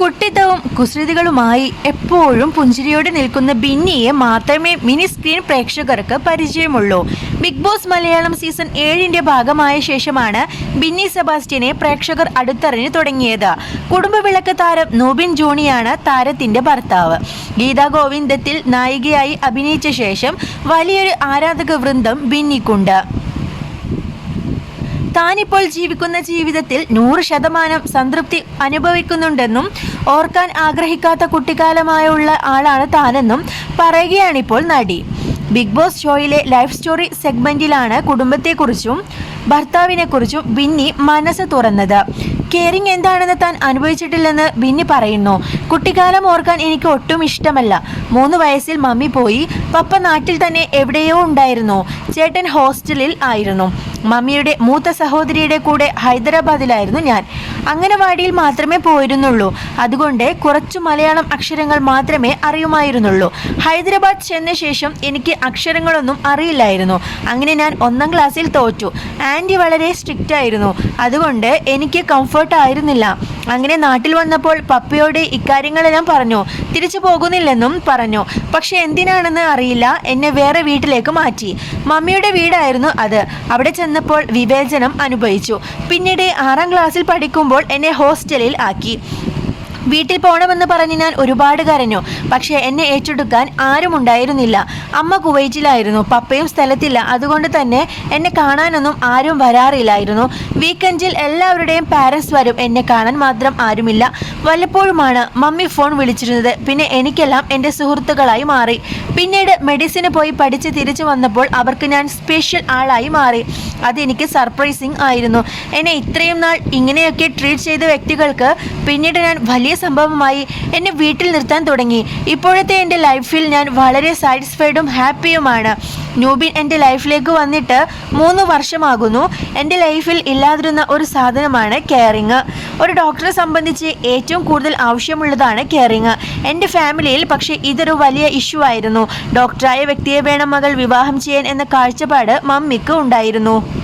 കുട്ടിത്തവും കുസൃതികളുമായി എപ്പോഴും പുഞ്ചിരിയോടെ നിൽക്കുന്ന ബിന്നിയെ മാത്രമേ മിനി സ്ക്രീൻ പ്രേക്ഷകർക്ക് പരിചയമുള്ളൂ. ബിഗ് ബോസ് മലയാളം സീസൺ ഏഴിന്റെ ഭാഗമായ ശേഷമാണ് ബിന്നി സെബാസ്റ്റ്യനെ പ്രേക്ഷകർ അടുത്തറിഞ്ഞു തുടങ്ങിയത്. കുടുംബവിളക്ക് താരം നൂബിൻ ജോണിയാണ് താരത്തിന്റെ ഭർത്താവ്. ഗീതാ ഗോവിന്ദത്തിൽ നായികയായി അഭിനയിച്ച ശേഷം വലിയൊരു ആരാധക വൃന്ദം ബിന്നിക്കുണ്ട്. താനിപ്പോൾ ജീവിക്കുന്ന ജീവിതത്തിൽ നൂറ് ശതമാനം സംതൃപ്തി അനുഭവിക്കുന്നുണ്ടെന്നും ഓർക്കാൻ ആഗ്രഹിക്കാത്ത കുട്ടിക്കാലമായുള്ള ആളാണ് താനെന്നും പറയുകയാണിപ്പോൾ നടി. ബിഗ് ബോസ് ഷോയിലെ ലൈഫ് സ്റ്റോറി സെഗ്മെന്റിലാണ് കുടുംബത്തെക്കുറിച്ചും ഭർത്താവിനെക്കുറിച്ചും ബിന്നി മനസ്സ് തുറന്നത്. കെയറിങ് എന്താണെന്ന് താൻ അനുഭവിച്ചിട്ടില്ലെന്ന് ബിന്നി പറയുന്നു. കുട്ടിക്കാലം ഓർക്കാൻ എനിക്ക് ഒട്ടും ഇഷ്ടമല്ല. മൂന്ന് വയസ്സിൽ മമ്മി പോയി. പപ്പ നാട്ടിൽ തന്നെ എവിടെയോ ഉണ്ടായിരുന്നു. ചേട്ടൻ ഹോസ്റ്റലിൽ ആയിരുന്നു. മമ്മിയുടെ മൂത്ത സഹോദരിയുടെ കൂടെ ഹൈദരാബാദിലായിരുന്നു ഞാൻ. അംഗനവാടിയിൽ മാത്രമേ പോയിരുന്നുള്ളൂ. അതുകൊണ്ട് കുറച്ചു മലയാളം അക്ഷരങ്ങൾ മാത്രമേ അറിയുമായിരുന്നുള്ളൂ. ഹൈദരാബാദ് ചെന്ന ശേഷം എനിക്ക് അക്ഷരങ്ങളൊന്നും അറിയില്ലായിരുന്നു. അങ്ങനെ ഞാൻ ഒന്നാം ക്ലാസ്സിൽ തോറ്റു. ആന്റി വളരെ സ്ട്രിക്റ്റ് ആയിരുന്നു അതുകൊണ്ട് എനിക്ക് കംഫർട്ട് ആയിരുന്നില്ല അങ്ങനെ നാട്ടിൽ വന്നപ്പോൾ പപ്പയോട് ഇക്കാര്യങ്ങളെല്ലാം പറഞ്ഞു. തിരിച്ചു പോകുന്നില്ലെന്നും പറഞ്ഞു. പക്ഷെ എന്തിനാണെന്ന് അറിയില്ല. എന്നെ വേറെ വീട്ടിലേക്ക് മാറ്റി. മമ്മിയുടെ വീടായിരുന്നു അത്. അവിടെ ചെന്നപ്പോൾ വിവേചനം അനുഭവിച്ചു. പിന്നീട് ആറാം ക്ലാസ്സിൽ പഠിക്കുമ്പോൾ എന്നെ ഹോസ്റ്റലിൽ ആക്കി. വീട്ടിൽ പോകണമെന്ന് പറഞ്ഞ് ഞാൻ ഒരുപാട് കരഞ്ഞു. പക്ഷേ എന്നെ ഏറ്റെടുക്കാൻ ആരും ഉണ്ടായിരുന്നില്ല. അമ്മ കുവൈറ്റിലായിരുന്നു. പപ്പയും സ്ഥലത്തില്ല. അതുകൊണ്ട് തന്നെ എന്നെ കാണാനൊന്നും ആരും വരാറില്ലായിരുന്നു. വീക്കെൻഡിൽ എല്ലാവരുടെയും പാരൻസ് വരും. എന്നെ കാണാൻ മാത്രം ആരുമില്ല. വല്ലപ്പോഴുമാണ് മമ്മി ഫോൺ വിളിച്ചിരുന്നത്. പിന്നെ എനിക്കെല്ലാം എന്റെ സുഹൃത്തുക്കളായി മാറി. പിന്നീട് മെഡിസിന് പോയി പഠിച്ച് തിരിച്ചു വന്നപ്പോൾ അവർക്ക് ഞാൻ സ്പെഷ്യൽ ആളായി മാറി. അതെനിക്ക് സർപ്രൈസിങ് ആയിരുന്നു. എന്നെ ഇത്രയും നാൾ ഇങ്ങനെയൊക്കെ ട്രീറ്റ് ചെയ്ത വ്യക്തികൾക്ക് പിന്നീട് ഞാൻ വലിയ സംഭവമായി എന്നെ വീട്ടിൽ നിർത്താൻ തുടങ്ങി. ഇപ്പോഴത്തെ എന്റെ ലൈഫിൽ ഞാൻ വളരെ സാറ്റിസ്ഫൈഡും ഹാപ്പിയുമാണ്. ന്യൂബിൻ എന്റെ ലൈഫിലേക്ക് വന്നിട്ട് മൂന്ന് വർഷമാകുന്നു. എന്റെ ലൈഫിൽ ഇല്ലാതിരുന്ന ഒരു സാധനമാണ് കെയറിങ് ഒരു ഡോക്ടറെ സംബന്ധിച്ച് ഏറ്റവും കൂടുതൽ ആവശ്യമുള്ളതാണ് കെയറിങ് എന്റെ ഫാമിലിയിൽ പക്ഷേ ഇതൊരു വലിയ ഇഷ്യൂ ആയിരുന്നു. ഡോക്ടറായ വ്യക്തിയെ വേണം മകൾ വിവാഹം ചെയ്യാൻ എന്ന കാഴ്ചപ്പാട് മമ്മിക്ക് ഉണ്ടായിരുന്നു.